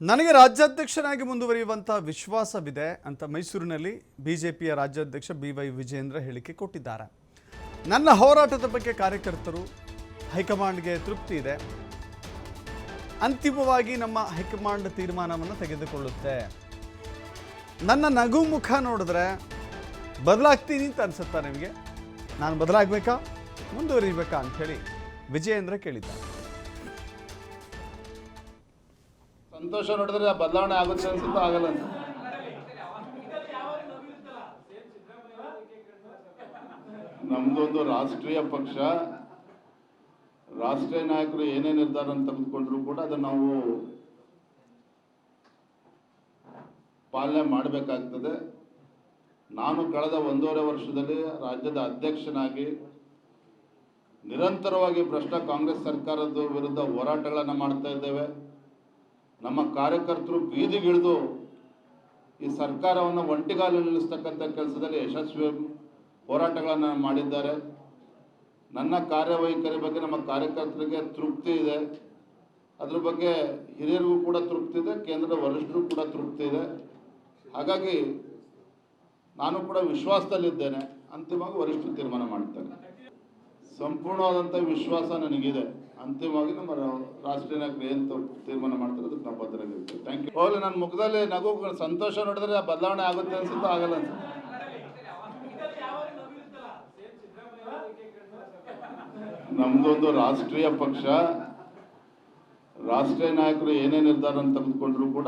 ನನಗೆ ರಾಜ್ಯಾಧ್ಯಕ್ಷನಾಗಿ ಮುಂದುವರಿಯುವಂಥ ವಿಶ್ವಾಸವಿದೆ ಅಂತ ಮೈಸೂರಿನಲ್ಲಿ ಬಿಜೆಪಿಯ ರಾಜ್ಯಾಧ್ಯಕ್ಷ ಬಿ ವೈ ವಿಜೇಂದ್ರ ಹೇಳಿಕೆ ಕೊಟ್ಟಿದ್ದಾರೆ. ನನ್ನ ಹೋರಾಟದ ಬಗ್ಗೆ ಕಾರ್ಯಕರ್ತರು ಹೈಕಮಾಂಡ್ಗೆ ತೃಪ್ತಿ ಇದೆ. ಅಂತಿಮವಾಗಿ ನಮ್ಮ ಹೈಕಮಾಂಡ್ ತೀರ್ಮಾನವನ್ನು ತೆಗೆದುಕೊಳ್ಳುತ್ತೆ. ನನ್ನ ನಗು ಮುಖ ನೋಡಿದ್ರೆ ಬದಲಾಗ್ತೀನಿ ಅಂತ ಅನಿಸುತ್ತಾ ನಿಮಗೆ? ನಾನು ಬದಲಾಗಬೇಕಾ? ಮುಂದುವರಿಬೇಕಾ ಅಂಥೇಳಿ ವಿಜಯೇಂದ್ರ ಕೇಳಿದ್ದಾರೆ. ಸಂತೋಷ ನೋಡಿದ್ರೆ ಬದಲಾವಣೆ ಆಗುತ್ತೆ ಅನ್ಸುತ್ತೋ ಆಗಲ್ಲ ಅಂತ. ನಮ್ದೊಂದು ರಾಷ್ಟ್ರೀಯ ಪಕ್ಷ, ರಾಷ್ಟ್ರೀಯ ನಾಯಕರು ಏನೇ ನಿರ್ಧಾರ ತೆಗೆದುಕೊಂಡ್ರು ಕೂಡ ಅದನ್ನ ನಾವು ಪಾಲನೆ ಮಾಡಬೇಕಾಗ್ತದೆ. ನಾನು ಕಳೆದ ಒಂದೂವರೆ ವರ್ಷದಲ್ಲಿ ರಾಜ್ಯದ ಅಧ್ಯಕ್ಷನಾಗಿ ನಿರಂತರವಾಗಿ ಭ್ರಷ್ಟ ಕಾಂಗ್ರೆಸ್ ಸರ್ಕಾರದ ವಿರುದ್ಧ ಹೋರಾಟಗಳನ್ನು ಮಾಡ್ತಾ ಇದ್ದೇವೆ. ನಮ್ಮ ಕಾರ್ಯಕರ್ತರು ಬೀದಿಗಿಳಿದು ಈ ಸರ್ಕಾರವನ್ನು ಒಂಟಿಗಾಲು ನಿಲ್ಲಿಸ್ತಕ್ಕಂಥ ಕೆಲಸದಲ್ಲಿ ಯಶಸ್ವಿ ಹೋರಾಟಗಳನ್ನು ಮಾಡಿದ್ದಾರೆ. ನನ್ನ ಕಾರ್ಯವೈಖರಿ ಬಗ್ಗೆ ನಮ್ಮ ಕಾರ್ಯಕರ್ತರಿಗೆ ತೃಪ್ತಿ ಇದೆ. ಅದ್ರ ಬಗ್ಗೆ ಹಿರಿಯರಿಗೂ ಕೂಡ ತೃಪ್ತಿ ಇದೆ, ಕೇಂದ್ರದ ವರಿಷ್ಠರು ಕೂಡ ತೃಪ್ತಿ ಇದೆ. ಹಾಗಾಗಿ ನಾನು ಕೂಡ ವಿಶ್ವಾಸದಲ್ಲಿದ್ದೇನೆ. ಅಂತಿಮವಾಗಿ ವರಿಷ್ಠರು ತೀರ್ಮಾನ ಮಾಡ್ತಾರೆ. ಸಂಪೂರ್ಣವಾದಂಥ ವಿಶ್ವಾಸ ನನಗಿದೆ. ಅಂತಿಮವಾಗಿ ನಮ್ಮ ರಾಷ್ಟ್ರೀಯ ನಾಯಕರು ಏನು ತೀರ್ಮಾನ ಮಾಡ್ತಾರೆ ಅದಕ್ಕೆ ನಾವು ಬದ್ಧರಾಗಿರ್ತೀವಿ ಥ್ಯಾಂಕ್ ಯು ಹೋಗ್ಲಿ ನನ್ನ ಮುಖದಲ್ಲಿ ನಗು ಸಂತೋಷ ನೋಡಿದ್ರೆ ಆ ಬದಲಾವಣೆ ಆಗುತ್ತೆ ಅನ್ಸುತ್ತೋ ಆಗಲ್ಲ ಅಂತ. ನಮ್ದೊಂದು ರಾಷ್ಟ್ರೀಯ ಪಕ್ಷ, ರಾಷ್ಟ್ರೀಯ ನಾಯಕರು ಏನೇ ನಿರ್ಧಾರ ತೆಗೆದುಕೊಂಡ್ರು ಕೂಡ